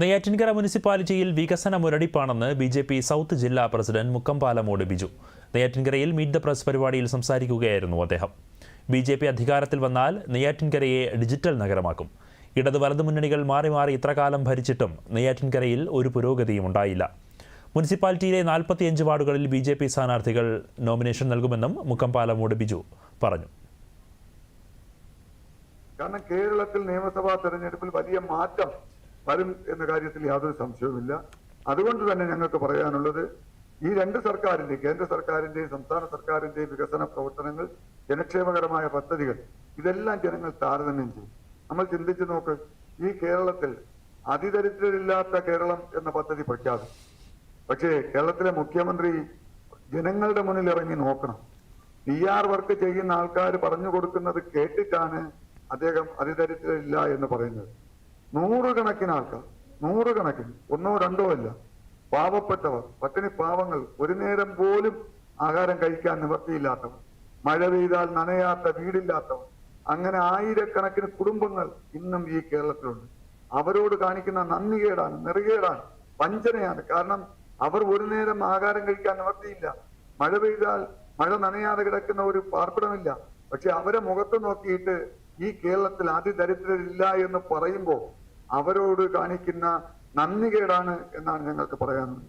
നെയ്യാറ്റിൻകര മുനിസിപ്പാലിറ്റിയിൽ വികസന മുരടിപ്പാണെന്ന് ബി ജെ പി സൗത്ത് ജില്ലാ പ്രസിഡന്റ് മുക്കംപാലമോട് ബിജു. നെയ്യാറ്റിൻകരയിൽ മീറ്റ് ദ പ്രസ് പരിപാടിയിൽ സംസാരിക്കുകയായിരുന്നു അദ്ദേഹം. ബി ജെ പി അധികാരത്തിൽ വന്നാൽ നെയ്യാറ്റിൻകരയെ ഡിജിറ്റൽ നഗരമാക്കും. ഇടത് വലതു മുന്നണികൾ മാറി മാറി ഇത്രകാലം ഭരിച്ചിട്ടും നെയ്യാറ്റിൻകരയിൽ ഒരു പുരോഗതിയും ഉണ്ടായില്ല. മുനിസിപ്പാലിറ്റിയിലെ നാൽപ്പത്തിയഞ്ച് വാർഡുകളിൽ ബി ജെ പി സ്ഥാനാർത്ഥികൾ നോമിനേഷൻ നൽകുമെന്നും മുക്കംപാലമോട് ബിജു പറഞ്ഞു. കാരണം കേരളത്തിൽ നിയമസഭാ തെരഞ്ഞെടുപ്പിൽ വലിയ മാറ്റം വരും എന്ന കാര്യത്തിൽ യാതൊരു സംശയവുമില്ല. അതുകൊണ്ട് തന്നെ ഞങ്ങൾക്ക് പറയാനുള്ളത് ഈ രണ്ട് സർക്കാരിന്റെ കേന്ദ്ര സർക്കാരിന്റെയും സംസ്ഥാന സർക്കാരിന്റെയും വികസന പ്രവർത്തനങ്ങൾ ജനക്ഷേമകരമായ പദ്ധതികൾ ഇതെല്ലാം ജനങ്ങൾ താരതമ്യം ചെയ്യും. നമ്മൾ ചിന്തിച്ചു നോക്ക് ഈ കേരളത്തിൽ അതിദരിദ്രരില്ലാത്ത കേരളം എന്ന പദ്ധതി പ്രഖ്യാപിച്ചു. പക്ഷേ കേരളത്തിലെ മുഖ്യമന്ത്രി ജനങ്ങളുടെ മുന്നിൽ ഇറങ്ങി നോക്കണം. പി ആർ വർക്ക് ചെയ്യുന്ന ആൾക്കാർ പറഞ്ഞു കൊടുക്കുന്നത് കേട്ടിട്ടാണ് അദ്ദേഹം അതിദരിദ്രരില്ല എന്ന് പറയുന്നത്. നൂറുകണക്കിന് ആൾക്കാർ നൂറുകണക്കിന് ഒന്നോ രണ്ടോ അല്ല പാവപ്പെട്ടവർ പട്ടിണി പാവങ്ങൾ ഒരു നേരം പോലും ആഹാരം കഴിക്കാൻ നിവർത്തിയില്ലാത്തവർ മഴ പെയ്താൽ നനയാത്ത വീടില്ലാത്തവർ അങ്ങനെ ആയിരക്കണക്കിന് കുടുംബങ്ങൾ ഇന്നും ഈ കേരളത്തിലുണ്ട്. അവരോട് കാണിക്കുന്ന നന്ദികേടാണ് നെറുകേടാണ് വഞ്ചനയാണ്. കാരണം അവർ ഒരു നേരം ആഹാരം കഴിക്കാൻ നിവർത്തിയില്ല മഴ പെയ്താൽ മഴ നനയാതെ കിടക്കുന്ന ഒരു പാർപ്പിടമില്ല. പക്ഷെ അവരെ മുഖത്ത് നോക്കിയിട്ട് ഈ കേരളത്തിൽ അതിദരിദ്രരില്ല എന്ന് പറയുമ്പോൾ അവരോട് കാണിക്കുന്ന നന്ദികേടാണ് എന്നാണ് ഞങ്ങൾക്ക് പറയാനുള്ളത്.